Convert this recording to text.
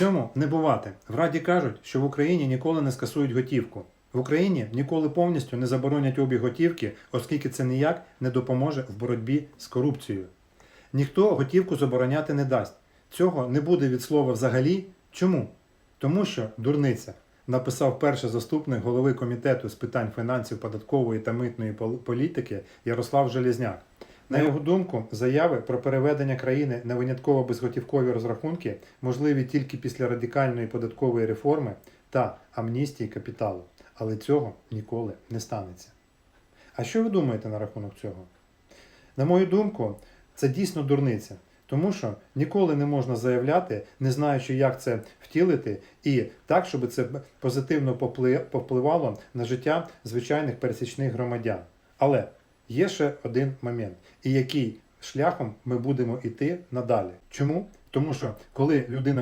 Цьому не бувати. В Раді кажуть, що в Україні ніколи не скасують готівку. В Україні ніколи повністю не заборонять обіг готівки, оскільки це ніяк не допоможе в боротьбі з корупцією. Ніхто готівку забороняти не дасть. Цього не буде від слова взагалі. Чому? Тому що дурниця написав перший заступник голови комітету з питань фінансів, податкової та митної політики Ярослав Железняк. На його думку, заяви про переведення країни на винятково безготівкові розрахунки можливі тільки після радикальної податкової реформи та амністії капіталу. Але цього ніколи не станеться. А що ви думаєте на рахунок цього? На мою думку, це дійсно дурниця, тому що ніколи не можна заявляти, не знаючи, як це втілити, і так, щоб це позитивно повпливало на життя звичайних пересічних громадян. Але є ще один момент, і який шляхом ми будемо йти надалі. Чому? Тому що коли людина